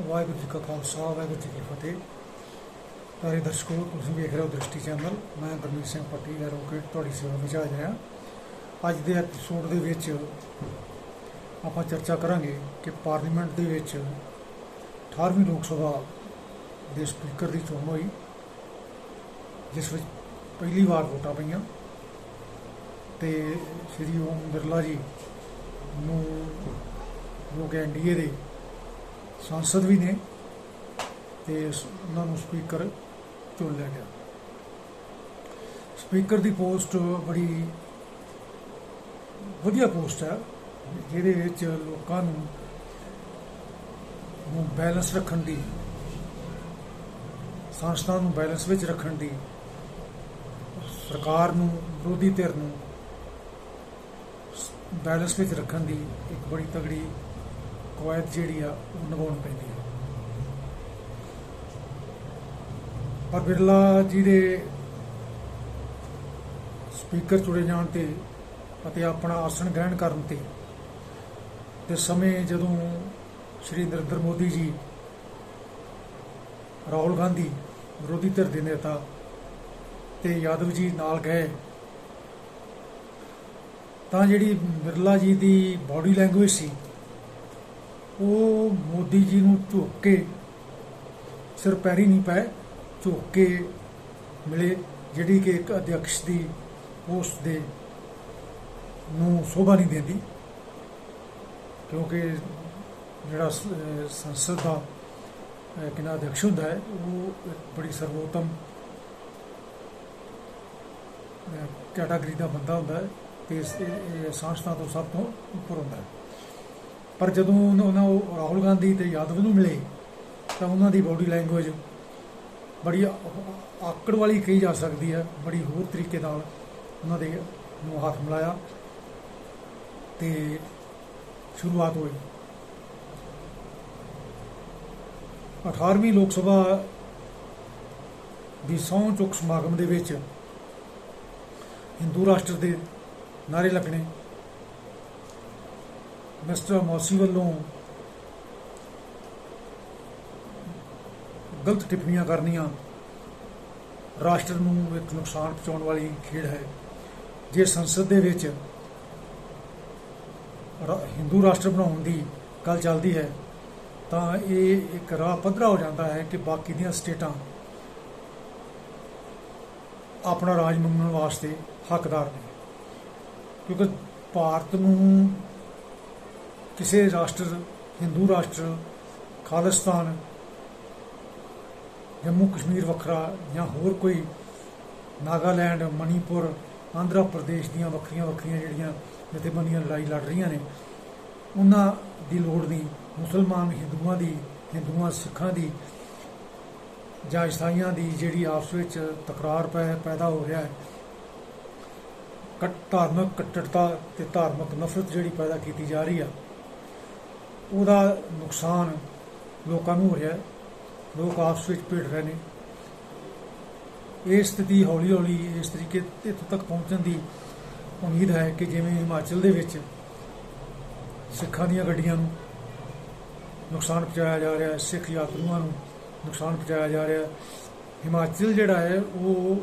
ਵਾਹਿਗੁਰੂ ਜੀ ਕਾ ਖਾਲਸਾ, ਵਾਹਿਗੁਰੂ ਜੀ ਕੀ ਫਤਿਹ। ਸਾਰੇ ਦਰਸ਼ਕੋ, ਤੁਸੀਂ ਵੇਖ ਰਹੇ ਹੋ ਦ੍ਰਿਸ਼ਟੀ ਚੈਨਲ। ਮੈਂ ਗੁਰਮੀਤ ਸਿੰਘ ਪੱਟੀ ਐਡਵੋਕੇਟ ਤੁਹਾਡੀ ਸੇਵਾ ਵਿੱਚ ਹਾਜ਼ਰ ਰਿਹਾ ਅੱਜ ਦੇ ਐਪੀਸੋਡ ਦੇ ਵਿੱਚ ਆਪਾਂ ਚਰਚਾ ਕਰਾਂਗੇ ਕਿ ਪਾਰਲੀਮੈਂਟ ਦੇ ਵਿੱਚ 18ਵੀਂ ਲੋਕ ਸਭਾ ਦੇ ਸਪੀਕਰ ਦੀ ਚੋਣ ਹੋਈ, ਜਿਸ ਵਿੱਚ ਪਹਿਲੀ ਵਾਰ ਵੋਟਾਂ ਪਈਆਂ। ਤੇ ਸ਼੍ਰੀ ਓਮ ਬਿਰਲਾ ਜੀ ਨੂੰ ਜੋ ਕਿ ਐਨਡੀਏ ਦੇ ਸੰਸਦ ਵੀ ਨੇ ਤੇ ਉਹਨਾਂ ਨੂੰ ਸਪੀਕਰ ਚੁਣ ਲਿਆ ਗਿਆ। ਸਪੀਕਰ ਦੀ ਪੋਸਟ ਬੜੀ ਵਧੀਆ ਪੋਸਟ ਹੈ, ਜਿਹਦੇ ਵਿੱਚ ਲੋਕਾਂ ਨੂੰ ਨੂੰ ਬੈਲੈਂਸ ਰੱਖਣ ਦੀ, ਸੰਸਥਾ ਨੂੰ ਬੈਲੈਂਸ ਵਿੱਚ ਰੱਖਣ ਦੀ, ਸਰਕਾਰ ਨੂੰ, ਵਿਰੋਧੀ ਧਿਰ ਨੂੰ ਬੈਲੈਂਸ ਵਿੱਚ ਰੱਖਣ ਦੀ ਇੱਕ ਬੜੀ ਤਗੜੀ ਕਵਾਇਦ ਜਿਹੜੀ ਆ, ਉਹ ਨਿਭਾਉਣ ਪੈਂਦੀ ਹੈ ਪਰ ਬਿਰਲਾ ਜੀ ਦੇ ਸਪੀਕਰ ਚੁਣੇ ਜਾਣ ਤੇ ਅਤੇ ਆਪਣਾ ਆਸਣ ਗ੍ਰਹਿਣ ਕਰਨ ਤੇ ਤੇ ਸਮੇਂ ਜਦੋਂ ਸ਼੍ਰੀ ਨਰਿੰਦਰ ਮੋਦੀ ਜੀ, ਰਾਹੁਲ ਗਾਂਧੀ ਵਿਰੋਧੀ ਧਿਰ ਦੇ ਨੇਤਾ ਤੇ ਯਾਦਵ ਜੀ ਨਾਲ ਗਏ, ਤਾਂ ਜਿਹੜੀ ਬਿਰਲਾ ਜੀ ਦੀ ਬਾਡੀ ਲੈਂਗੁਏਜ ਸੀ ਉਹ ਮੋਦੀ ਜੀ ਨੂੰ ਝੁੱਕ ਕੇ ਸਿਰ ਪੈਰੀ ਨਹੀਂ ਪਏ, ਝੁੱਕ ਕੇ ਮਿਲੇ, ਜਿਹੜੀ ਕਿ ਇੱਕ ਅਧਿਕਸ਼ ਦੀ ਪੋਸਟ ਦੇ ਨੂੰ ਸ਼ੋਭਾ ਨਹੀਂ ਦਿੰਦੀ। ਕਿਉਂਕਿ ਜਿਹੜਾ ਸੰਸਦ ਦਾ, ਅਹ ਕਿੰਨਾ ਅਧਿਕਸ਼ ਹੁੰਦਾ ਹੈ, ਉਹ ਬੜੀ ਸਰਵੋਤਮ ਕੈਟਾਗਰੀ ਦਾ ਬੰਦਾ ਹੁੰਦਾ ਹੈ ਤੇ ਇਸ, ਇਹ- ਇਹ ਸੰਸਥਾ ਤੋਂ ਸਭ ਤੋਂ ਉੱਪਰ ਹੁੰਦਾ ਹੈ। ਪਰ ਜਦੋਂ ਉਹਨਾਂ ਉਹ ਰਾਹੁਲ ਗਾਂਧੀ ਤੇ ਯਾਦਵ ਨੂੰ ਮਿਲੇ, ਤਾਂ ਉਹਨਾਂ ਦੀ ਬਾਡੀ ਲੈਂਗੁਏਜ ਬੜੀ ਆਕੜ ਵਾਲੀ ਕਹੀ ਜਾ ਸਕਦੀ ਹੈ, ਬੜੀ ਹੋਰ ਤਰੀਕੇ ਨਾਲ ਉਹਨਾਂ ਦੇ ਨੂੰ ਹੱਥ ਮਿਲਾਇਆ ਤੇ ਸ਼ੁਰੂਆਤ ਹੋਈ। 18ਵੀਂ ਲੋਕ ਸਭਾ ਦੀ ਸਹੁੰ ਚੁੱਕ ਸਮਾਗਮ ਦੇ ਵਿੱਚ ਹਿੰਦੂ ਰਾਸ਼ਟਰ ਦੇ ਨਾਰੇ ਲੱਗਣੇ। ਮਿਸਟਰ ਮੌਸੀ ਵੱਲੋਂ ਗਲਤ ਟਿੱਪਣੀਆਂ ਕਰਨੀਆਂ ਰਾਸ਼ਟਰ ਨੂੰ ਇੱਕ ਨੁਕਸਾਨ ਪਹੁੰਚਾਉਣ ਵਾਲੀ ਖੇਡ ਹੈ। ਜੇ ਸੰਸਦ ਦੇ ਵਿੱਚ ਹਿੰਦੂ ਰਾਸ਼ਟਰ ਬਣਾਉਣ ਦੀ ਗੱਲ ਚੱਲਦੀ ਹੈ, ਤਾਂ ਇਹ ਇੱਕ ਰਾਹ ਪੱਧਰਾ ਹੋ ਜਾਂਦਾ ਹੈ ਕਿ ਬਾਕੀ ਦੀਆਂ ਸਟੇਟਾਂ ਆਪਣਾ ਰਾਜ ਮੰਗਣ ਵਾਸਤੇ ਹੱਕਦਾਰ ਨੇ। ਕਿਉਂਕਿ ਭਾਰਤ ਨੂੰ ਕਿਸੇ ਰਾਸ਼ਟਰ, ਹਿੰਦੂ ਰਾਸ਼ਟਰ, ਖਾਲਿਸਤਾਨ, ਜੰਮੂ ਕਸ਼ਮੀਰ ਵੱਖਰਾ ਜਾਂ ਹੋਰ ਕੋਈ ਨਾਗਾਲੈਂਡ, ਮਣੀਪੁਰ, ਆਂਧਰਾ ਪ੍ਰਦੇਸ਼ ਦੀਆਂ ਵੱਖਰੀਆਂ ਵੱਖਰੀਆਂ ਜਿਹੜੀਆਂ ਜਥੇਬੰਦੀਆਂ ਲੜਾਈ ਲੜ ਰਹੀਆਂ ਨੇ, ਉਹਨਾਂ ਦੀ ਲੋੜ ਨਹੀਂ। ਮੁਸਲਮਾਨ ਹਿੰਦੂਆਂ ਦੀ, ਹਿੰਦੂਆਂ ਸਿੱਖਾਂ ਦੀ ਜਾਂ ਈਸਾਈਆਂ ਦੀ ਜਿਹੜੀ ਆਪਸ ਵਿੱਚ ਤਕਰਾਰ ਪੈ, ਪੈਦਾ ਹੋ ਰਿਹਾ ਹੈ ਕੱਟ ਧਾਰਮਿਕ ਕੱਟੜਤਾ ਤੇ ਧਾਰਮਿਕ ਨਫ਼ਰਤ ਜਿਹੜੀ ਪੈਦਾ ਕੀਤੀ ਜਾ ਰਹੀ ਆ ਉਹਦਾ ਨੁਕਸਾਨ ਲੋਕਾਂ ਨੂੰ ਹੋ ਰਿਹਾ ਲੋਕ ਆਪਸ ਵਿੱਚ ਭਿੜ ਰਹੇ ਨੇ। ਇਹ ਸਥਿਤੀ ਹੌਲੀ ਹੌਲੀ ਇਸ ਤਰੀਕੇ ਇੱਥੋਂ ਤੱਕ ਪਹੁੰਚਣ ਦੀ ਉਮੀਦ ਹੈ ਕਿ ਜਿਵੇਂ ਹਿਮਾਚਲ ਦੇ ਵਿੱਚ ਸਿੱਖਾਂ ਦੀਆਂ ਗੱਡੀਆਂ ਨੂੰ ਨੁਕਸਾਨ ਪਹੁੰਚਾਇਆ ਜਾ ਰਿਹਾ ਹੈ, ਸਿੱਖ ਯਾਤਰੂਆਂ ਨੂੰ ਨੁਕਸਾਨ ਪਹੁੰਚਾਇਆ ਜਾ ਰਿਹਾ ਹੈ। ਹਿਮਾਚਲ ਜਿਹੜਾ ਹੈ, ਉਹ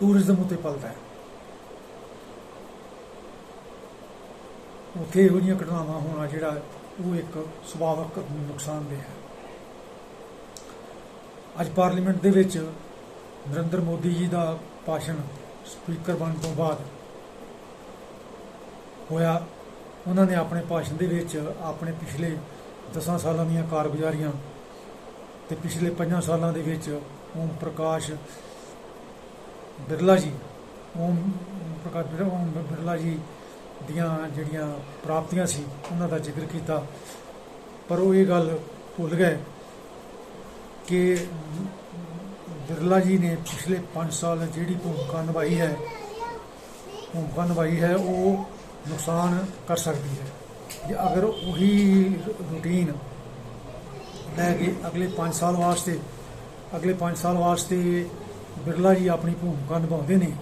ਟੂਰਿਜ਼ਮ ਉਤੇ ਪਲਦਾ ਹੈ। ਉੱਥੇ ਇਹੋ ਜਿਹੀਆਂ ਘਟਨਾਵਾਂ ਹੋਣਾ ਜਿਹੜਾ ਉਹ ਇੱਕ ਸੁਭਾਵਕ ਨੁਕਸਾਨਦੇਹ ਹੈ। ਅੱਜ ਪਾਰਲੀਮੈਂਟ ਦੇ ਵਿੱਚ ਨਰਿੰਦਰ ਮੋਦੀ ਜੀ ਦਾ ਭਾਸ਼ਣ ਸਪੀਕਰ ਬਣਨ ਤੋਂ ਬਾਅਦ ਹੋਇਆ। ਉਹਨਾਂ ਨੇ ਆਪਣੇ ਭਾਸ਼ਣ ਦੇ ਵਿੱਚ ਆਪਣੇ ਪਿਛਲੇ 10 ਸਾਲਾਂ ਦੀਆਂ ਕਾਰਗੁਜ਼ਾਰੀਆਂ ਤੇ ਪਿਛਲੇ 5 ਸਾਲਾਂ ਦੇ ਵਿੱਚ ਓਮ ਪ੍ਰਕਾਸ਼ ਬਿਰਲਾ ਜੀ, ਓਮ ਪ੍ਰਕਾਸ਼ ਓਮ ਬਿਰਲਾ ਜੀ ਦੀਆਂ ਜਿਹੜੀਆਂ ਪ੍ਰਾਪਤੀਆਂ ਸੀ, ਉਹਨਾਂ ਦਾ ਜ਼ਿਕਰ ਕੀਤਾ। ਪਰ ਉਹ ਇਹ ਗੱਲ ਭੁੱਲ ਗਏ ਕਿ ਬਿਰਲਾ ਜੀ ਨੇ ਪਿਛਲੇ 5 ਸਾਲ ਜਿਹੜੀ ਭੂਮਿਕਾ ਨਿਭਾਈ ਹੈ, ਭੂਮਿਕਾ ਨਿਭਾਈ ਹੈ, ਉਹ ਨੁਕਸਾਨ ਕਰ ਸਕਦੀ ਹੈ। ਜੇ ਅਗਰ ਉਹੀ ਰੂਟੀਨ ਲੈ ਕੇ ਅਗਲੇ 5 ਸਾਲ ਵਾਸਤੇ, ਅਗਲੇ 5 ਸਾਲ ਵਾਸਤੇ ਬਿਰਲਾ ਜੀ ਆਪਣੀ ਭੂਮਿਕਾ ਨਿਭਾਉਂਦੇ ਨੇ,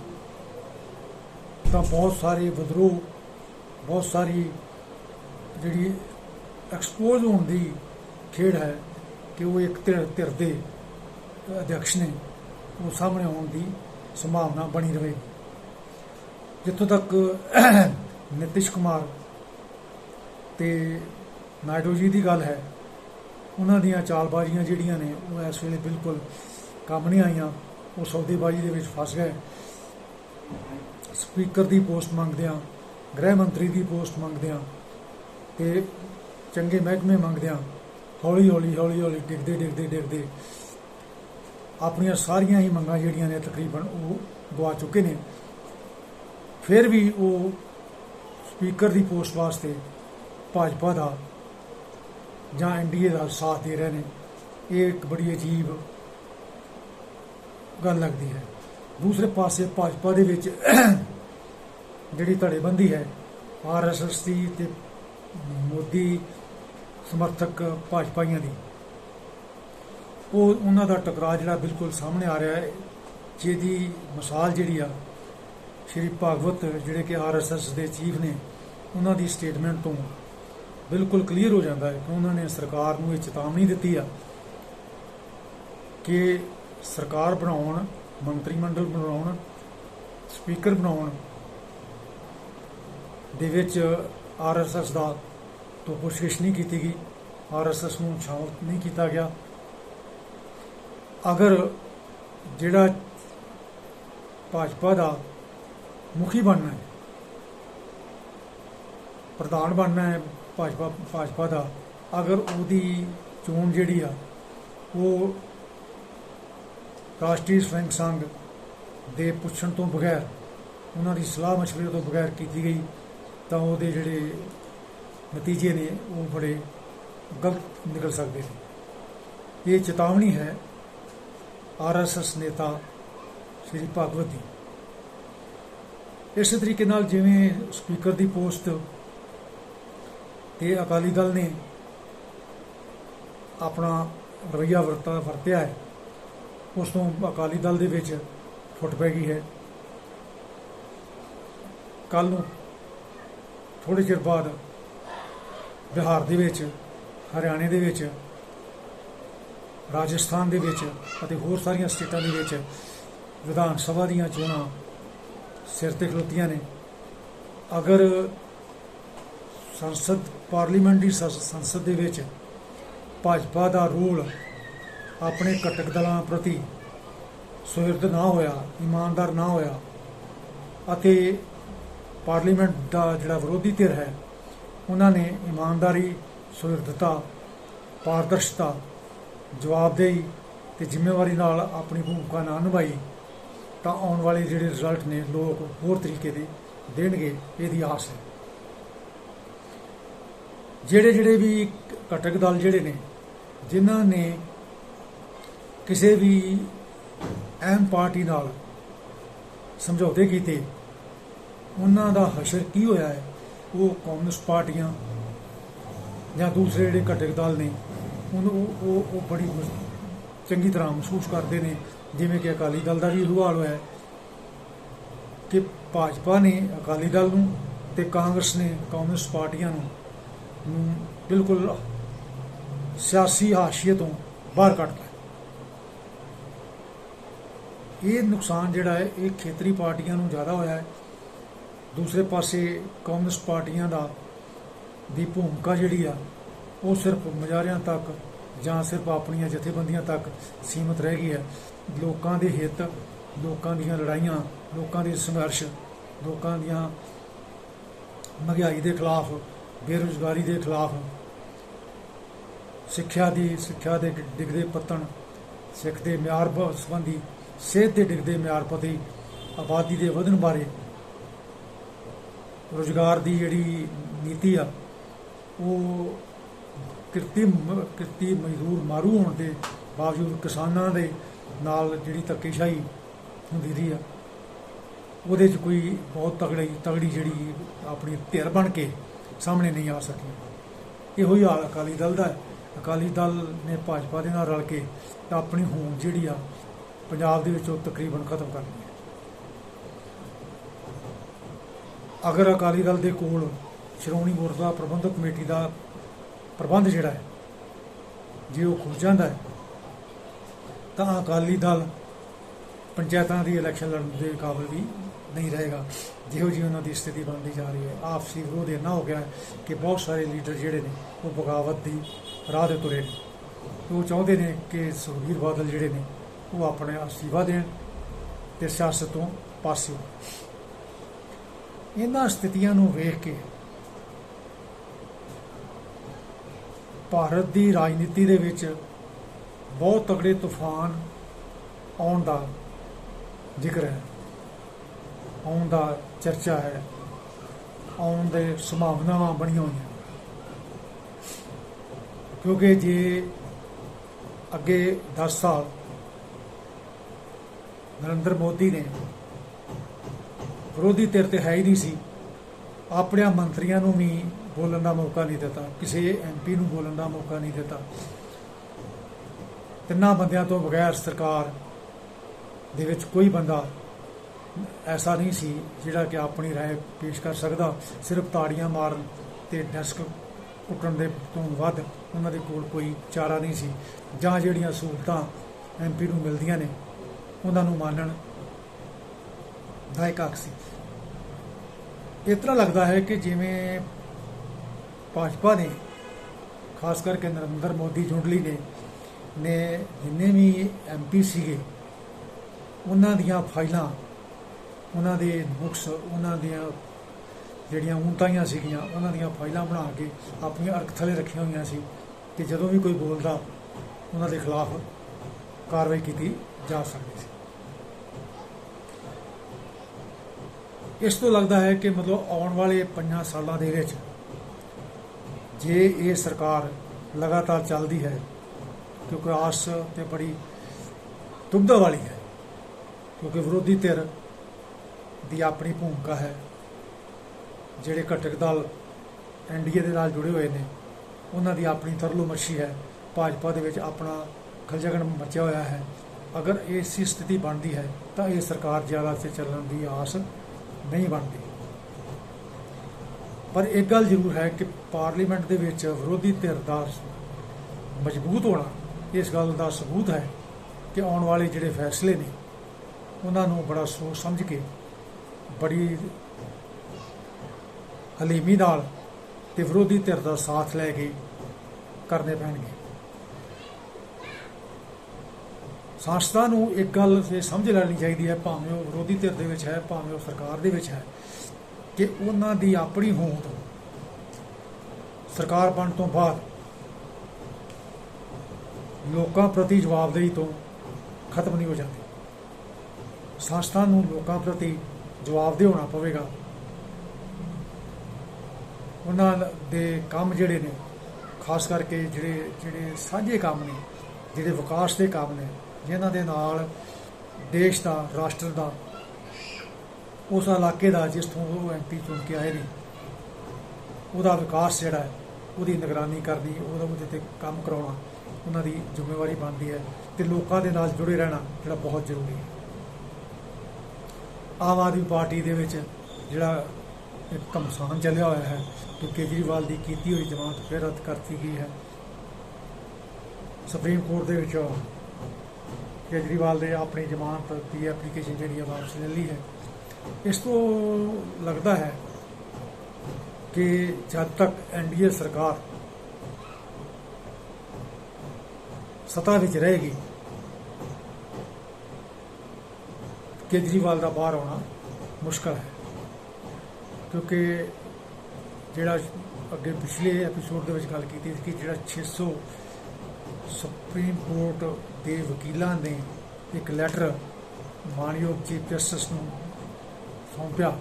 ਤਾਂ ਬਹੁਤ ਸਾਰੇ ਵਿਦਰੋਹ ਬਹੁਤ ਸਾਰੀ ਜਿਹੜੀ ਐਕਸਪੋਜ਼ ਹੋਣ ਦੀ ਖੇਡ ਹੈ ਕਿ ਉਹ ਇੱਕ ਧਿਰ ਧਿਰ ਦੇ ਅਧਿਕਸ਼ ਨੇ ਉਹ ਸਾਹਮਣੇ ਆਉਣ ਦੀ ਸੰਭਾਵਨਾ ਬਣੀ ਰਹੇ। ਜਿੱਥੋਂ ਤੱਕ ਨਿਤਿਸ਼ ਕੁਮਾਰ ਤੇ ਨਾਇਡੂ ਜੀ ਦੀ ਗੱਲ ਹੈ, ਉਹਨਾਂ ਦੀਆਂ ਚਾਲਬਾਜ਼ੀਆਂ ਜਿਹੜੀਆਂ ਨੇ, ਉਹ ਇਸ ਵੇਲੇ ਬਿਲਕੁਲ ਕੰਮ ਨਹੀਂ ਆਈਆਂ। ਉਹ ਸੌਦੇਬਾਜ਼ੀ ਦੇ ਵਿੱਚ ਫਸ ਗਏ। ਸਪੀਕਰ ਦੀ ਪੋਸਟ ਮੰਗਦਿਆਂ ਗ੍ਰਹਿ ਮੰਤਰੀ ਦੀ ਪੋਸਟ ਮੰਗਦੇ ਆ ਤੇ ਚੰਗੇ ਮਹਿਕਮੇ ਮੰਗਦੇ ਆ ਹੌਲੀ ਹੌਲੀ ਹੌਲੀ ਹੌਲੀ ਡਿੱਗਦੇ ਡਿੱਗਦੇ ਡਿੱਗਦੇ ਆਪਣੀਆਂ ਸਾਰੀਆਂ ਹੀ ਮੰਗਾਂ ਜਿਹੜੀਆਂ ਨੇ ਤਕਰੀਬਨ ਉਹ ਗਵਾ ਚੁੱਕੇ ਨੇ। ਫਿਰ ਵੀ ਉਹ ਸਪੀਕਰ ਦੀ ਪੋਸਟ ਵਾਸਤੇ ਭਾਜਪਾ ਦਾ ਜਾਂ ਐਨਡੀਏ ਦਾ ਸਾਥ ਦੇ ਰਹੇ ਨੇ, ਇਹ ਇੱਕ ਬੜੀ ਅਜੀਬ ਗੱਲ ਲੱਗਦੀ ਹੈ। ਦੂਸਰੇ ਪਾਸੇ ਭਾਜਪਾ ਦੇ ਵਿੱਚ ਜਿਹੜੀ ਧੜੇਬੰਦੀ ਹੈ ਆਰਐਸਐਸ ਦੀ ਤੇ ਮੋਦੀ ਸਮਰਥਕ ਭਾਜਪਾਈਆਂ ਦੀ, ਉਹ ਉਹਨਾਂ ਦਾ ਟਕਰਾਅ ਜਿਹੜਾ ਬਿਲਕੁਲ ਸਾਹਮਣੇ ਆ ਰਿਹਾ ਹੈ, ਜਿਹਦੀ ਮਿਸਾਲ ਜਿਹੜੀ ਆ, ਸ਼੍ਰੀ ਭਾਗਵਤ ਜਿਹੜੇ ਕਿ ਆਰਐਸਐਸ ਦੇ ਚੀਫ ਨੇ, ਉਹਨਾਂ ਦੀ ਸਟੇਟਮੈਂਟ ਤੋਂ ਬਿਲਕੁਲ ਕਲੀਅਰ ਹੋ ਜਾਂਦਾ ਹੈ ਕਿ ਉਹਨਾਂ ਨੇ ਸਰਕਾਰ ਨੂੰ ਇਹ ਚੇਤਾਵਨੀ ਦਿੱਤੀ ਆ ਕਿ ਸਰਕਾਰ ਬਣਾਉਣ, ਮੰਤਰੀ ਮੰਡਲ ਬਣਾਉਣ, ਸਪੀਕਰ ਬਣਾਉਣ ਦੇ ਵਿੱਚ ਆਰਐਸਐਸ ਦਾ ਤੋਂ ਪੁੱਛਗਿੱਛ ਨਹੀਂ ਕੀਤੀ ਗਈ। ਆਰਐਸਐਸ ਨੂੰ ਛਾਂਟ ਨਹੀਂ ਕੀਤਾ ਗਿਆ। ਅਗਰ ਜਿਹੜਾ ਭਾਜਪਾ ਦਾ ਮੁਖੀ ਬਣਨਾ ਹੈ, ਪ੍ਰਧਾਨ ਬਣਨਾ ਹੈ ਭਾਜਪਾ ਭਾਜਪਾ ਦਾ, ਅਗਰ ਉਹਦੀ ਚੋਣ ਜਿਹੜੀ ਆ, ਉਹ ਰਾਸ਼ਟਰੀ ਸਵੈਂਗ ਸੰਘ ਦੇ ਪੁੱਛਣ ਤੋਂ ਬਗੈਰ, ਉਹਨਾਂ ਦੀ ਸਲਾਹ مشਵਰੇ ਤੋਂ ਬਗੈਰ ਕੀਤੀ ਗਈ। ਤਾਂ ਉਹਦੇ ਜਿਹੜੇ ਨਤੀਜੇ ਨੇ, ਉਹ ਬੜੇ ਗਲਤ ਨਿਕਲ ਸਕਦੇ ਨੇ। ਇਹ ਚੇਤਾਵਨੀ ਹੈ ਆਰਐਸਐਸ ਨੇਤਾ ਸ਼੍ਰੀ ਭਗਵਤ ਦੀ। ਇਸੇ ਤਰੀਕੇ ਨਾਲ ਜਿਵੇਂ ਸਪੀਕਰ ਦੀ ਪੋਸਟ ਤੇ ਅਕਾਲੀ ਦਲ ਨੇ ਆਪਣਾ ਰਵੱਈਆ ਵਰਤਾ, ਵਰਤਿਆ ਹੈ, ਉਸ ਤੋਂ ਅਕਾਲੀ ਦਲ ਦੇ ਵਿੱਚ ਫੁੱਟ ਪੈ ਗਈ ਹੈ। ਕੱਲ ਨੂੰ ਥੋੜੇ ਚਿਰ ਬਾਅਦ ਬਿਹਾਰ ਦੇ ਵਿੱਚ, ਹਰਿਆਣੇ ਦੇ ਵਿੱਚ, ਰਾਜਸਥਾਨ ਦੇ ਵਿੱਚ ਅਤੇ ਹੋਰ ਸਾਰੀਆਂ ਸਟੇਟਾਂ ਦੇ ਵਿੱਚ ਵਿਧਾਨ ਸਭਾ ਦੀਆਂ ਚੋਣਾਂ ਸਿਰ ਤੇ ਖਲੋਤੀਆਂ ਨੇ। ਅਗਰ ਸੰਸਦ, ਪਾਰਲੀਮੈਂਟਰੀ ਸੰ- ਸੰਸਦ ਦੇ ਵਿੱਚ ਭਾਜਪਾ ਦਾ ਰੋਲ ਆਪਣੇ ਘਟਕ ਦਲਾਂ ਪ੍ਰਤੀ ਸੁਹਿਰਦ ਨਾ ਹੋਇਆ, ਇਮਾਨਦਾਰ ਨਾ ਹੋਇਆ ਅਤੇ ਪਾਰਲੀਮੈਂਟ ਦਾ ਜਿਹੜਾ ਵਿਰੋਧੀ ਧਿਰ ਹੈ, ਉਹਨਾਂ ਨੇ ਇਮਾਨਦਾਰੀ ਸੁਹਿਰਦਤਾ ਪਾਰਦਰਸ਼ਤਾ, ਜਵਾਬਦੇਹੀ ਤੇ ਜ਼ਿੰਮੇਵਾਰੀ ਨਾਲ ਆਪਣੀ ਭੂਮਿਕਾ ਨਾ ਨਿਭਾਈ, ਤਾਂ ਆਉਣ ਵਾਲੇ ਜਿਹੜੇ ਰਿਜ਼ਲਟ ਨੇ ਲੋਕ ਹੋਰ ਤਰੀਕੇ ਦੇ ਦੇਣਗੇ, ਇਹਦੀ ਆਸ ਹੈ। ਜਿਹੜੇ ਜਿਹੜੇ ਵੀ ਘਟਕ ਦਲ ਜਿਹੜੇ ਨੇ, ਜਿਨ੍ਹਾਂ ਨੇ ਕਿਸੇ ਵੀ ਅਹਿਮ ਪਾਰਟੀ ਨਾਲ ਸਮਝੌਤੇ ਕੀਤੇ ਉਹਨਾਂ ਦਾ ਹਸ਼ਰ ਕੀ ਹੋਇਆ ਹੈ? ਉਹ ਕਮਿਊਨਿਸਟ ਪਾਰਟੀਆਂ ਜਾਂ ਦੂਸਰੇ ਜਿਹੜੇ ਘਟਕ ਦਲ ਨੇ, ਉਹਨੂੰ ਉਹ, ਉਹ- ਬੜੀ ਚੰਗੀ ਤਰ੍ਹਾਂ ਮਹਿਸੂਸ ਕਰਦੇ ਨੇ। ਜਿਵੇਂ ਕਿ ਅਕਾਲੀ ਦਲ ਦਾ ਵੀ ਇਹੋ ਹੋਇਆ ਕਿ ਭਾਜਪਾ ਨੇ ਅਕਾਲੀ ਦਲ ਨੂੰ ਤੇ ਕਾਂਗਰਸ ਨੇ ਕਮਿਊਨਿਸਟ ਪਾਰਟੀਆਂ ਨੂੰ ਬਿਲਕੁਲ ਸਿਆਸੀ ਹਾਸ਼ੀਏ ਤੋਂ ਬਾਹਰ ਕੱਢਤਾ ਇਹ ਨੁਕਸਾਨ ਜਿਹੜਾ ਹੈ, ਇਹ ਖੇਤਰੀ ਪਾਰਟੀਆਂ ਨੂੰ ਜ਼ਿਆਦਾ ਹੋਇਆ ਹੈ। ਦੂਸਰੇ ਪਾਸੇ ਕਮਿਊਨਿਸਟ ਪਾਰਟੀਆਂ ਦਾ ਦੀ ਭੂਮਿਕਾ ਜਿਹੜੀ ਆ, ਉਹ ਸਿਰਫ ਮਜ਼ਾਰਿਆਂ ਤੱਕ ਜਾਂ ਸਿਰਫ ਆਪਣੀਆਂ ਜਥੇਬੰਦੀਆਂ ਤੱਕ ਸੀਮਤ ਰਹਿ ਗਈ ਹੈ। ਲੋਕਾਂ ਦੇ ਹਿੱਤ, ਲੋਕਾਂ ਦੀਆਂ ਲੜਾਈਆਂ, ਲੋਕਾਂ ਦੇ ਸੰਘਰਸ਼, ਲੋਕਾਂ ਦੀਆਂ ਮਹਿੰਗਾਈ ਦੇ ਖਿਲਾਫ, ਬੇਰੁਜ਼ਗਾਰੀ ਦੇ ਖਿਲਾਫ, ਸਿੱਖਿਆ ਦੀ, ਸਿੱਖਿਆ ਦੇ ਡਿ- ਡਿੱਗਦੇ ਪੱਤਣ, ਸਿੱਖ ਦੇ ਮਿਆਰ ਸੰਬੰਧੀ ਸਿਹਤ ਦੇ ਡਿੱਗਦੇ ਮਿਆਰ ਪ੍ਰਤੀ ਆਬਾਦੀ ਦੇ ਵਧਣ ਬਾਰੇ ਰੁਜ਼ਗਾਰ ਦੀ ਜਿਹੜੀ ਨੀਤੀ ਆ, ਉਹ ਕਿਰਤੀ ਮ- ਕਿਰਤੀ ਮਜ਼ਦੂਰ ਮਾਰੂ ਹੋਣ ਦੇ ਬਾਵਜੂਦ ਕਿਸਾਨਾਂ ਦੇ ਨਾਲ ਜਿਹੜੀ ਧੱਕੇਸ਼ਾਹੀ ਹੁੰਦੀ ਰਹੀ ਆ, ਉਹਦੇ 'ਚ ਕੋਈ ਬਹੁਤ ਤਗੜੀ ਤਗੜੀ ਜਿਹੜੀ ਆਪਣੀ ਧਿਰ ਬਣ ਕੇ ਸਾਹਮਣੇ ਨਹੀਂ ਆ ਸਕੀ। ਇਹੋ ਹੀ ਹਾਲ ਅਕਾਲੀ ਦਲ ਦਾ ਅਕਾਲੀ ਦਲ ਨੇ ਭਾਜਪਾ ਦੇ ਨਾਲ ਰਲ ਕੇ ਆਪਣੀ ਹੋਂਦ ਜਿਹੜੀ ਆ, ਪੰਜਾਬ ਦੇ ਵਿੱਚ ਉਹ ਤਕਰੀਬਨ ਖਤਮ ਕਰ ਲਈ ਹੈ ਅਗਰ ਅਕਾਲੀ ਦਲ ਦੇ ਕੋਲ ਸ਼੍ਰੋਮਣੀ ਗੁਰਦੁਆਰਾ ਪ੍ਰਬੰਧਕ ਕਮੇਟੀ ਦਾ ਪ੍ਰਬੰਧ ਜਿਹੜਾ ਹੈ, ਜੇ ਉਹ ਖੋ ਜਾਂਦਾ ਹੈ, ਤਾਂ ਅਕਾਲੀ ਦਲ ਪੰਚਾਇਤਾਂ ਦੀ ਇਲੈਕਸ਼ਨ ਲੜਨ ਦੇ ਕਾਬਿਲ ਵੀ ਨਹੀਂ ਰਹੇਗਾ। ਜਿਹੋ ਜਿਹੀ ਉਹਨਾਂ ਦੀ ਸਥਿਤੀ ਬਣਦੀ ਜਾ ਰਹੀ ਹੈ। ਆਪਸੀ ਵਿਰੋਧ ਇੰਨਾ ਹੋ ਗਿਆ ਕਿ ਬਹੁਤ ਸਾਰੇ ਲੀਡਰ ਜਿਹੜੇ ਨੇ, ਉਹ ਬਗਾਵਤ ਦੀ ਰਾਹ ਦੇ ਤੁਰੇ ਨੇ। ਉਹ ਚਾਹੁੰਦੇ ਨੇ ਕਿ ਸੁਖਬੀਰ ਬਾਦਲ ਜਿਹੜੇ ਨੇ, ਉਹ ਆਪਣੇ ਅਸਤੀਫਾ ਦੇਣ ਤੇ ਸਿਆਸਤ ਤੋਂ ਪਾਸੇ ਇਹਨਾਂ ਸਥਿਤੀਆਂ ਨੂੰ ਵੇਖ ਕੇ ਭਾਰਤ ਦੀ ਰਾਜਨੀਤੀ ਦੇ ਵਿੱਚ ਬਹੁਤ ਤਕੜੇ ਤੂਫਾਨ ਆਉਣ ਦਾ ਜ਼ਿਕਰ ਹੈ, ਆਉਣ ਦਾ ਚਰਚਾ ਹੈ, ਆਉਣ ਦੇ ਸੰਭਾਵਨਾਵਾਂ ਬਣੀਆਂ ਹੋਈਆਂ। ਕਿਉਂਕਿ ਜੇ ਅੱਗੇ 10 ਸਾਲ ਨਰਿੰਦਰ ਮੋਦੀ ਨੇ ਵਿਰੋਧੀ ਧਿਰ ਤੇ ਹੈ ਹੀ ਨਹੀਂ ਸੀ ਆਪਣੇ ਮੰਤਰੀਆਂ ਨੂੰ ਵੀ ਬੋਲਣ ਦਾ ਮੌਕਾ ਨਹੀਂ ਦਿੱਤਾ ਕਿਸੇ ਐਮਪੀ ਨੂੰ ਬੋਲਣ ਦਾ ਮੌਕਾ ਨਹੀਂ ਦਿੱਤਾ ਤਿੰਨਾਂ ਬੰਦਿਆਂ ਤੋਂ ਬਗੈਰ ਸਰਕਾਰ ਦੇ ਵਿੱਚ ਕੋਈ ਬੰਦਾ ਐਸਾ ਨਹੀਂ ਸੀ ਜਿਹੜਾ ਕਿ ਆਪਣੀ رائے ਪੇਸ਼ ਕਰ ਸਕਦਾ ਸਿਰਫ ਤਾੜੀਆਂ ਮਾਰਨ ਤੇ ਡੈਸਕ ਕੁੱਟਣ ਦੇ ਤੋਂ ਵੱਧ ਉਹਨਾਂ ਦੇ ਕੋਲ ਕੋਈ ਚਾਰਾ ਨਹੀਂ ਸੀ ਜਾਂ ਜਿਹੜੀਆਂ ਸਹੂਲਤਾਂ ਐਮਪੀ ਨੂੰ ਮਿਲਦੀਆਂ ਨੇ ਉਹਨਾਂ ਨੂੰ ਮੰਨਣ ਦਾ ਸੀ ਇਸ ਤਰ੍ਹਾਂ ਲੱਗਦਾ ਹੈ ਕਿ ਜਿਵੇਂ ਭਾਜਪਾ ਨੇ, ਖਾਸ ਕਰਕੇ ਨਰਿੰਦਰ ਮੋਦੀ ਜੁੰਡਲੀ ਨੇ ਨੇ ਜਿੰਨੇ ਵੀ ਐਮਪੀ ਸੀਗੇ, ਉਹਨਾਂ ਦੀਆਂ ਫਾਈਲਾਂ, ਉਹਨਾਂ ਦੇ ਨੁਕਸ ਉਹਨਾਂ ਦੀਆਂ ਜਿਹੜੀਆਂ ਊਂਤਾਈਆਂ ਸੀਗੀਆਂ, ਉਹਨਾਂ ਦੀਆਂ ਫਾਈਲਾਂ ਬਣਾ ਕੇ ਆਪਣੀਆਂ ਅਰਕ ਥਲੇ ਰੱਖੀਆਂ ਹੋਈਆਂ ਸੀ ਕਿ ਜਦੋਂ ਵੀ ਕੋਈ ਬੋਲਦਾ, ਉਹਨਾਂ ਦੇ ਖਿਲਾਫ ਕਾਰਵਾਈ ਕੀਤੀ ਜਾ ਸਕਦੀ ਸੀ। ਇਸ ਤੋਂ ਲੱਗਦਾ ਹੈ ਕਿ ਮਤਲਬ ਆਉਣ ਵਾਲੇ 5 ਸਾਲਾਂ ਦੇ ਵਿੱਚ ਜੇ ਇਹ ਸਰਕਾਰ ਲਗਾਤਾਰ ਚੱਲਦੀ ਹੈ, ਕਿਉਂਕਿ ਆਸ ਤੇ ਬੜੀ ਦੁਬਦਾ ਵਾਲੀ ਹੈ, ਕਿਉਂਕਿ ਵਿਰੋਧੀ ਧਿਰ ਦੀ ਆਪਣੀ ਭੂਮਿਕਾ ਹੈ, ਜਿਹੜੇ ਘਟਕ ਦਲ ਐਨਡੀਏ ਦੇ ਨਾਲ ਜੁੜੇ ਹੋਏ ਨੇ, ਉਹਨਾਂ ਦੀ ਆਪਣੀ ਤਰਲੋ ਮੱਛੀ ਹੈ, ਭਾਜਪਾ ਦੇ ਵਿੱਚ ਆਪਣਾ ਖਲਜਗਣ ਮਚਿਆ ਹੋਇਆ ਹੈ। ਅਗਰ ਇਸ ਸਥਿਤੀ ਬਣਦੀ ਹੈ, ਤਾਂ ਇਹ ਸਰਕਾਰ ਜ਼ਿਆਦਾ ਸੇ ਚੱਲਣ ਦੀ ਆਸ ਨਹੀਂ ਬਣਦੀ। ਪਰ ਇੱਕ ਗੱਲ ਜ਼ਰੂਰ ਹੈ ਕਿ ਪਾਰਲੀਮੈਂਟ ਦੇ ਵਿੱਚ ਵਿਰੋਧੀ ਧਿਰ ਦਾ ਮਜ਼ਬੂਤ ਹੋਣਾ ਇਸ ਗੱਲ ਦਾ ਸਬੂਤ ਹੈ ਕਿ ਆਉਣ ਵਾਲੇ ਜਿਹੜੇ ਫੈਸਲੇ ਨੇ, ਉਹਨਾਂ ਨੂੰ ਬੜਾ ਸੋਚ ਸਮਝ ਕੇ ਬੜੀ ਹਲੀਮੀ ਨਾਲ ਤੇ ਵਿਰੋਧੀ ਧਿਰ ਦਾ ਸਾਥ ਲੈ ਕੇ ਕਰਨੇ ਪੈਣਗੇ। ਸੰਸਥਾ ਨੂੰ ਇੱਕ ਗੱਲ ਇਹ ਸਮਝ ਲੈਣੀ ਚਾਹੀਦੀ ਹੈ, ਭਾਵੇਂ ਉਹ ਵਿਰੋਧੀ ਧਿਰ ਦੇ ਵਿੱਚ ਹੈ, ਭਾਵੇਂ ਉਹ ਸਰਕਾਰ ਦੇ ਵਿੱਚ ਹੈ, ਕਿ ਉਹਨਾਂ ਦੀ ਆਪਣੀ ਹੋਂਦ ਸਰਕਾਰ ਬਣ ਤੋਂ ਬਾਅਦ ਲੋਕਾਂ ਪ੍ਰਤੀ ਜਵਾਬਦੇਹੀ ਤੋਂ ਖਤਮ ਨਹੀਂ ਹੋ ਜਾਂਦੀ। ਸੰਸਥਾ ਨੂੰ ਲੋਕਾਂ ਪ੍ਰਤੀ ਜਵਾਬਦੇਹ ਹੋਣਾ ਪਵੇਗਾ। ਉਹਨਾਂ ਦੇ ਕੰਮ ਜਿਹੜੇ ਨੇ, ਖਾਸ ਕਰਕੇ ਜਿਹੜੇ ਜਿਹੜੇ ਸਾਂਝੇ ਕੰਮ ਨੇ, ਜਿਹੜੇ ਵਿਕਾਸ ਦੇ ਕੰਮ ਨੇ ਜਿਨ੍ਹਾਂ ਦੇ ਨਾਲ ਦੇਸ਼ ਦਾ, ਰਾਸ਼ਟਰ ਦਾ, ਉਸ ਇਲਾਕੇ ਦਾ ਜਿਸ ਤੋਂ ਉਹ ਐਮਪੀ ਚੁਣ ਕੇ ਆਏ ਨੇ, ਉਹਦਾ ਵਿਕਾਸ ਜਿਹੜਾ ਹੈ, ਉਹਦੀ ਨਿਗਰਾਨੀ ਕਰਨੀ, ਉਹਦਾ ਉਹਦੇ ਤੇ ਕੰਮ ਕਰਾਉਣਾ, ਉਹਨਾਂ ਦੀ ਜ਼ਿੰਮੇਵਾਰੀ ਬਣਦੀ ਹੈ ਤੇ ਲੋਕਾਂ ਦੇ ਨਾਲ ਜੁੜੇ ਰਹਿਣਾ ਜਿਹੜਾ ਬਹੁਤ ਜ਼ਰੂਰੀ ਹੈ। ਆਮ ਆਦਮੀ ਪਾਰਟੀ ਦੇ ਵਿੱਚ ਜਿਹੜਾ ਇੱਕ ਘਮਸਾਨ ਚੱਲਿਆ ਹੋਇਆ ਹੈ ਕਿ ਕੇਜਰੀਵਾਲ ਦੀ ਕੀਤੀ ਹੋਈ ਜ਼ਮਾਨਤ ਫਿਰ ਰੱਦ ਕਰਤੀ ਗਈ ਹੈ। ਸੁਪਰੀਮ ਕੋਰਟ ਦੇ ਵਿੱਚ ਕੇਜਰੀਵਾਲ ਦੇ ਆਪਣੀ ਜ਼ਮਾਨਤ ਦੀ ਐਪਲੀਕੇਸ਼ਨ ਜਿਹੜੀ ਹੈ ਵਾਪਸ ਲੈ ਲਈ ਹੈ। ਇਸ ਤੋਂ ਲੱਗਦਾ ਹੈ ਕਿ ਜਦ ਤੱਕ ਐਨਡੀਏ ਸਰਕਾਰ ਸੱਤਾ ਵਿੱਚ ਰਹੇਗੀ, ਕੇਜਰੀਵਾਲ ਦਾ ਬਾਹਰ ਆਉਣਾ ਮੁਸ਼ਕਲ ਹੈ। ਕਿਉਂਕਿ ਜਿਹੜਾ ਅੱਗੇ ਪਿਛਲੇ ਐਪੀਸੋਡ ਦੇ ਵਿੱਚ ਗੱਲ ਕੀਤੀ ਸੀ ਕਿ ਜਿਹੜਾ 600 ਸੁਪਰੀਮ ਕੋਰਟ ਦੇ ਵਕੀਲਾਂ ਨੇ ਇੱਕ ਲੈਟਰ ਮਾਨਯੋਗ ਚੀਫ ਜਸਟਿਸ ਨੂੰ ਸੌਂਪਿਆ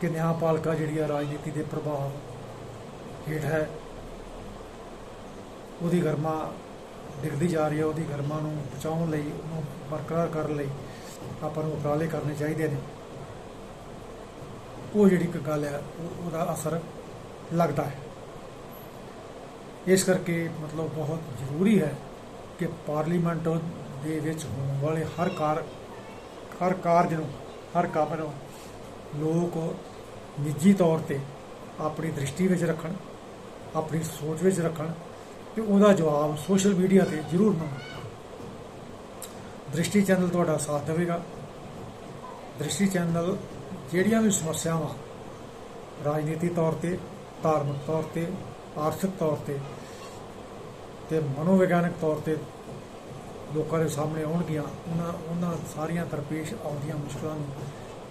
ਕਿ ਨਿਆਂਪਾਲਿਕਾ ਜਿਹੜੀ ਆ ਰਾਜਨੀਤੀ ਦੇ ਪ੍ਰਭਾਵ ਹੇਠ ਹੈ। ਉਹਦੀ ਗਰਮਾ ਡਿੱਗਦੀ ਜਾ ਰਹੀ ਹੈ, ਉਹਦੀ ਗਰਮਾ ਨੂੰ ਬਚਾਉਣ ਲਈ, ਉਹਨੂੰ ਬਰਕਰਾਰ ਕਰਨ ਲਈ ਆਪਾਂ ਨੂੰ ਉਪਰਾਲੇ ਕਰਨੇ ਚਾਹੀਦੇ ਨੇ। ਉਹ ਜਿਹੜੀ ਇੱਕ ਗੱਲ ਹੈ, ਉਹ- ਉਹਦਾ ਅਸਰ ਲੱਗਦਾ ਹੈ। ਇਸ ਕਰਕੇ ਮਤਲਬ ਬਹੁਤ ਜ਼ਰੂਰੀ ਹੈ ਕਿ ਪਾਰਲੀਮੈਂਟ ਦੇ ਵਿੱਚ ਹੋਣ ਵਾਲੇ ਹਰ ਕਾਰ, ਹਰ ਕਾਰਜ ਨੂੰ, ਹਰ ਕੰਮ ਨੂੰ ਲੋਕ ਨਿੱਜੀ ਤੌਰ ਤੇ ਆਪਣੀ ਦ੍ਰਿਸ਼ਟੀ ਵਿੱਚ ਰੱਖਣ, ਆਪਣੀ ਸੋਚ ਵਿੱਚ ਰੱਖਣ ਤੇ ਉਹਦਾ ਜਵਾਬ ਸੋਸ਼ਲ ਮੀਡੀਆ ਤੇ ਜ਼ਰੂਰ ਮੰਗੋ ਦ੍ਰਿਸ਼ਟੀ ਚੈਨਲ ਤੁਹਾਡਾ ਸਾਥ ਦੇਵੇਗਾ। ਦ੍ਰਿਸ਼ਟੀ ਚੈਨਲ ਜਿਹੜੀਆਂ ਵੀ ਸਮੱਸਿਆਵਾਂ ਰਾਜਨੀਤੀ ਤੌਰ ਤੇ, ਧਾਰਮਿਕ ਤੌਰ ਤੇ ਆਰਥਿਕ ਤੌਰ ਤੇ ਤੇ ਮਨੋਵਿਗਿਆਨਕ ਤੌਰ ਤੇ ਲੋਕਾਂ ਦੇ ਸਾਹਮਣੇ ਆਉਣਗੀਆਂ, ਉਹਨਾਂ ਉਹਨਾਂ ਸਾਰੀਆਂ ਦਰਪੇਸ਼ ਆਉਂਦੀਆਂ ਮੁਸ਼ਕਲਾਂ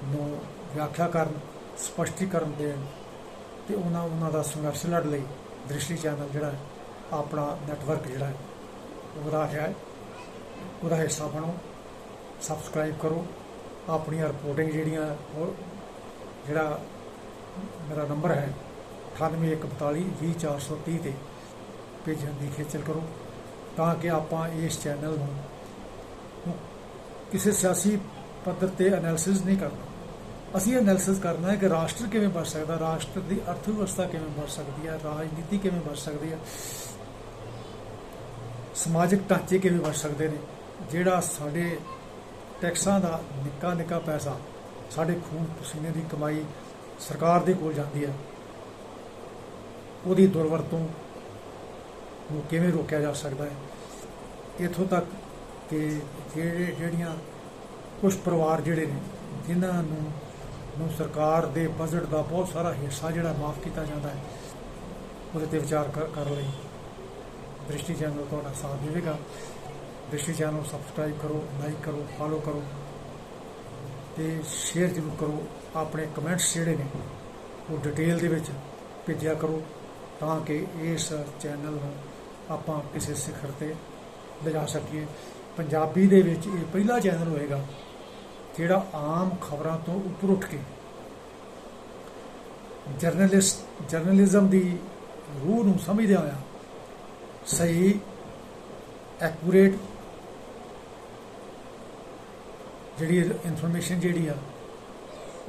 ਨੂੰ ਵਿਆਖਿਆ ਕਰਨ, ਸਪਸ਼ਟੀਕਰਨ ਦੇਣ ਤੇ ਉਹਨਾਂ ਉਹਨਾਂ ਦਾ ਸੰਘਰਸ਼ ਲੜ ਲਈ ਦ੍ਰਿਸ਼ਟੀ ਚੈਨਲ ਜਿਹੜਾ ਆਪਣਾ ਨੈਟਵਰਕ ਜਿਹੜਾ ਹੈ ਉਹ ਹੈ, ਉਹਦਾ ਹਿੱਸਾ ਬਣੋ, ਸਬਸਕ੍ਰਾਈਬ ਕਰੋ, ਆਪਣੀਆਂ ਰਿਪੋਰਟਿੰਗ ਜਿਹੜੀਆਂ, ਉਹ ਜਿਹੜਾ ਮੇਰਾ ਨੰਬਰ ਹੈ 9814 20430 ਤੇ ਭੇਜਣ ਦੀ ਖੇਚਲ ਕਰੋ ਤਾਂ ਕਿ ਆਪਾਂ ਇਸ ਚੈਨਲ ਨੂੰ ਕਿਸੇ ਸਿਆਸੀ ਪੱਧਰ ਤੇ ਐਨਾਲਿਸਿਸ ਨਹੀਂ ਕਰਨਾ ਅਸੀਂ ਐਨਾਲਿਸਿਸ ਕਰਨਾ ਹੈ ਕਿ ਰਾਸ਼ਟਰ ਕਿਵੇਂ ਬਚ ਸਕਦਾ, ਰਾਸ਼ਟਰ ਦੀ ਅਰਥ ਵਿਵਸਥਾ ਕਿਵੇਂ ਬਚ ਸਕਦੀ ਹੈ, ਰਾਜਨੀਤੀ ਕਿਵੇਂ ਬਚ ਸਕਦੀ ਹੈ, ਸਮਾਜਿਕ ਢਾਂਚੇ ਕਿਵੇਂ ਬਚ ਸਕਦੇ ਨੇ, ਜਿਹੜਾ ਸਾਡੇ ਟੈਕਸਾਂ ਦਾ ਨਿੱਕਾ ਨਿੱਕਾ ਪੈਸਾ, ਸਾਡੇ ਖੂਨ ਪਸੀਨੇ ਦੀ ਕਮਾਈ ਸਰਕਾਰ ਦੇ ਕੋਲ ਜਾਂਦੀ ਹੈ। ਉਹਦੀ ਦੁਰਵਰਤੋਂ ਨੂੰ ਕਿਵੇਂ ਰੋਕਿਆ ਜਾ ਸਕਦਾ ਹੈ? ਇੱਥੋਂ ਤੱਕ ਕਿ ਜਿਹੜੇ ਜਿਹੜੀਆਂ ਕੁਝ ਪਰਿਵਾਰ ਜਿਹੜੇ ਨੇ, ਜਿਨ੍ਹਾਂ ਨੂੰ ਨੂੰ ਸਰਕਾਰ ਦੇ ਬਜਟ ਦਾ ਬਹੁਤ ਸਾਰਾ ਹਿੱਸਾ ਜਿਹੜਾ ਮਾਫ ਕੀਤਾ ਜਾਂਦਾ ਹੈ, ਉਹਦੇ ਤੇ ਵਿਚਾਰ ਕਰ ਕਰ ਲਈ। ਦ੍ਰਿਸ਼ਟੀ ਚੈਨਲ ਤੁਹਾਡਾ ਸਾਥ ਦੇਵੇਗਾ। ਦ੍ਰਿਸ਼ਟੀ ਚੈਨਲ ਨੂੰ ਸਬਸਕ੍ਰਾਈਬ ਕਰੋ ਲਾਈਕ ਕਰੋ ਫਾਲੋ ਕਰੋ ਤੇ ਸ਼ੇਅਰ ਜ਼ਰੂਰ ਕਰੋ। ਆਪਣੇ ਕਮੈਂਟਸ ਜਿਹੜੇ ਨੇ, ਉਹ ਡਿਟੇਲ ਦੇ ਵਿੱਚ ਭੇਜਿਆ ਕਰੋ। ਤਾਂ ਕਿ ਇਸ ਚੈਨਲ ਨੂੰ ਆਪਾਂ ਕਿਸੇ ਸਿਖਰ ਤੇ ਲਿਜਾ ਸਕੀਏ। ਪੰਜਾਬੀ ਦੇ ਵਿੱਚ ਇਹ ਪਹਿਲਾ ਚੈਨਲ ਹੋਏਗਾ, ਜਿਹੜਾ ਆਮ ਖਬਰਾਂ ਤੋਂ ਉੱਪਰ ਉੱਠ ਕੇ ਜਰਨਲਿਸਟ ਜਰਨਲਿਜ਼ਮ ਦੀ ਰੂਹ ਨੂੰ ਸਮਝਦਿਆਂ ਹੋਇਆ ਸਹੀ ਐਕੂਰੇਟ ਜਿਹੜੀ ਇਨਫੋਰਮੇਸ਼ਨ ਜਿਹੜੀ ਆ,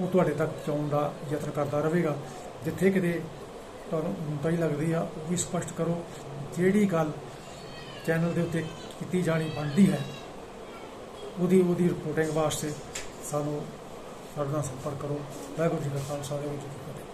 ਉਹ ਤੁਹਾਡੇ ਤੱਕ ਪਹੁੰਚਾਉਣ ਦਾ ਯਤਨ ਕਰਦਾ ਰਹੇਗਾ। ਜਿੱਥੇ ਕਿਤੇ ਤੁਹਾਨੂੰ ਊਣਤਾਂ ਲੱਗਦੀ ਆ, ਉਹ ਵੀ ਸਪਸ਼ਟ ਕਰੋ ਜਿਹੜੀ ਗੱਲ ਚੈਨਲ ਦੇ ਉੱਤੇ ਕੀਤੀ ਜਾਣੀ ਬਣਦੀ ਹੈ, ਉਹਦੀ ਉਹਦੀ ਰਿਪੋਰਟਿੰਗ ਵਾਸਤੇ ਸਾਨੂੰ ਸਾਡੇ ਨਾਲ ਸੰਪਰਕ ਕਰੋ। ਵਾਹਿਗੁਰੂ ਜੀ ਕਾ ਖਾਲਸਾ, ਵਾਹਿਗੁਰੂ ਜੀ ਕੀ ਫਤਿਹ।